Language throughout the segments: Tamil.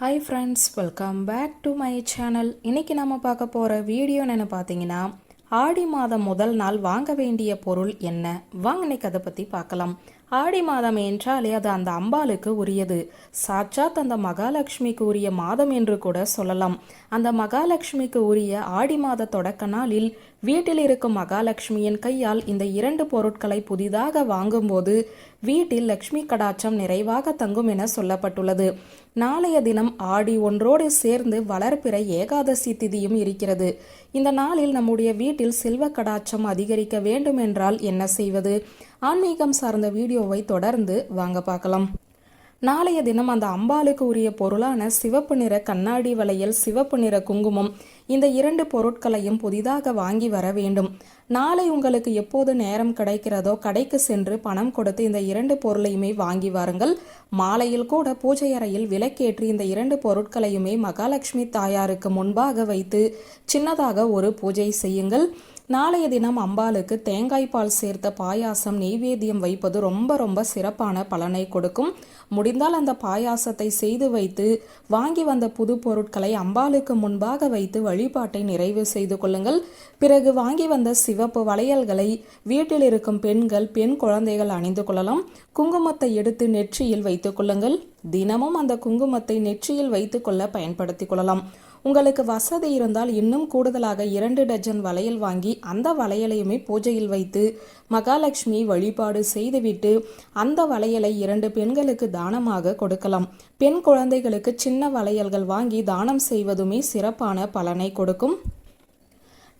Hi friends welcome back to my channel இன்னைக்கு நம்ம பார்க்க போகிற வீடியோ என்னென்னு பார்த்தீங்கன்னா ஆடி மாதம் முதல் நாள் வாங்க வேண்டிய பொருள் என்ன? வாங்க இன்னைக்கு அதை பற்றி பார்க்கலாம். ஆடி மாதம் என்றாலே அது அந்த அம்பாளுக்கு உரியது. சாட்சாத் அந்த மகாலட்சுமிக்கு உரிய மாதம் என்று கூட சொல்லலாம். அந்த மகாலட்சுமிக்கு உரிய ஆடி மாத தொடக்க நாளில் வீட்டில் இருக்கும் மகாலட்சுமியின் கையால் இந்த இரண்டு பொருட்களை புதிதாக வாங்கும்போது வீட்டில் லக்ஷ்மி கடாட்சம் நிறைவாக தங்கும் என சொல்லப்பட்டுள்ளது. நாளைய தினம் ஆடி ஒன்றோடு சேர்ந்து வளர்ப்பிற ஏகாதசி திதியும் இருக்கிறது. இந்த நாளில் நம்முடைய வீட்டில் செல்வ கடாட்சம் அதிகரிக்க வேண்டும் என்றால் என்ன செய்வது? ஆன்மீகம் சார்ந்த வீடியோவை தொடர்ந்து வாங்க பார்க்கலாம். நாளைய தினம் அந்த அம்பாளுக்கு உரிய பொருளான சிவப்பு நிற கண்ணாடி வளையல் சிவப்பு நிற குங்குமம் இந்த இரண்டு பொருட்களையும் புதிதாக வாங்கி வர வேண்டும். நாளை உங்களுக்கு எப்போது நேரம் கிடைக்கிறதோ கடைக்கு சென்று பணம் கொடுத்து இந்த இரண்டு பொருளையுமே வாங்கி வாருங்கள். மாலையில் கூட பூஜை அறையில் விலக்கேற்றி இந்த இரண்டு பொருட்களையுமே மகாலட்சுமி தாயாருக்கு முன்பாக வைத்து சின்னதாக ஒரு பூஜை செய்யுங்கள். நாளைய தினம் அம்பாளுக்கு தேங்காய் பால் சேர்த்த பாயாசம் நெய்வேத்தியம் வைப்பது ரொம்ப ரொம்ப சிறப்பான பலனை கொடுக்கும். முடிந்தால் அந்த பாயாசத்தை செய்து வைத்து வாங்கி வந்த புது பொருட்களை அம்பாளுக்கு முன்பாக வைத்து வழி வழிபாட்டை நிறைவு செய்து கொள்ளுங்கள். பிறகு வாங்கி வந்த சிவப்பு வளையல்களை வீட்டில் இருக்கும் பெண்கள் பெண் குழந்தைகள் அணிந்து கொள்ளலாம். குங்குமத்தை எடுத்து நெற்றியில் வைத்துக் கொள்ளுங்கள். தினமும் அந்த குங்குமத்தை நெற்றியில் வைத்துக்கொள்ள பயன்படுத்திக் கொள்ளலாம். உங்களுக்கு வசதி இருந்தால் இன்னும் கூடுதலாக இரண்டு டஜன் வளையல் வாங்கி அந்த வளையலையுமே பூஜையில் வைத்து மகாலட்சுமி வழிபாடு செய்துவிட்டு அந்த வளையலை இரண்டு பெண்களுக்கு தானமாக கொடுக்கலாம். பெண் குழந்தைகளுக்கு சின்ன வளையல்கள் வாங்கி தானம் செய்வதுமே சிறப்பான பலனை கொடுக்கும்.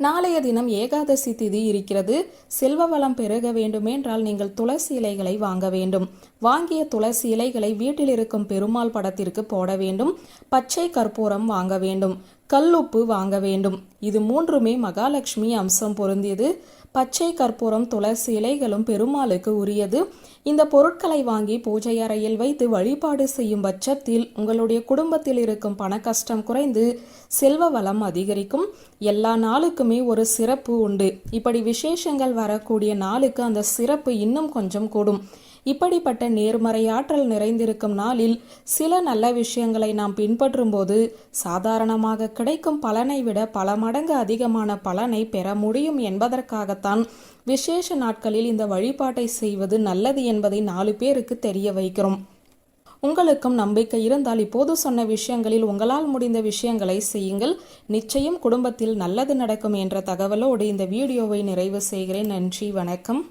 நாளைய தினம் ஏகாதசி திதி இருக்கிறது. செல்வ வளம் பெருக வேண்டுமென்றால் நீங்கள் துளசி இலைகளை வாங்க வேண்டும். வாங்கிய துளசி இலைகளை வீட்டில் இருக்கும் பெருமாள் படத்திற்கு போட வேண்டும். பச்சை கற்பூரம் வாங்க வேண்டும். கல்லுப்பு வாங்க வேண்டும். இது மூன்றுமே மகாலட்சுமி அம்சம் பொருந்தியது. பச்சை கற்பூரம் துளசி இலைகளும் பெருமாளுக்கு உரியது. இந்த பொருட்களை வாங்கி பூஜை அறையில் வைத்து வழிபாடு செய்யும் பட்சத்தில் உங்களுடைய குடும்பத்தில் இருக்கும் பண கஷ்டம் குறைந்து செல்வ வளம் அதிகரிக்கும். எல்லா நாளுக்குமே ஒரு சிறப்பு உண்டு. இப்படி விசேஷங்கள் வரக்கூடிய நாளுக்கு அந்த சிறப்பு இன்னும் கொஞ்சம் கூடும். இப்படிப்பட்ட நேர்மறை ஆற்றல் நிறைந்திருக்கும் நாளில் சில நல்ல விஷயங்களை நாம் பின்பற்றும்போது சாதாரணமாக கிடைக்கும் பலனை விட பல மடங்கு அதிகமான பலனை பெற முடியும் என்பதற்காகத்தான் விசேஷ நாட்களில் இந்த வழிபாட்டை செய்வது நல்லது என்பதை நாலு பேருக்கு தெரிய வைக்கிறோம். உங்களுக்கும் நம்பிக்கை இருந்தால் இப்போது சொன்ன விஷயங்களில் உங்களால் முடிந்த விஷயங்களை செய்யுங்கள். நிச்சயம் குடும்பத்தில் நல்லது நடக்கும் என்ற தகவலோடு இந்த வீடியோவை நிறைவு செய்கிறேன். நன்றி வணக்கம்.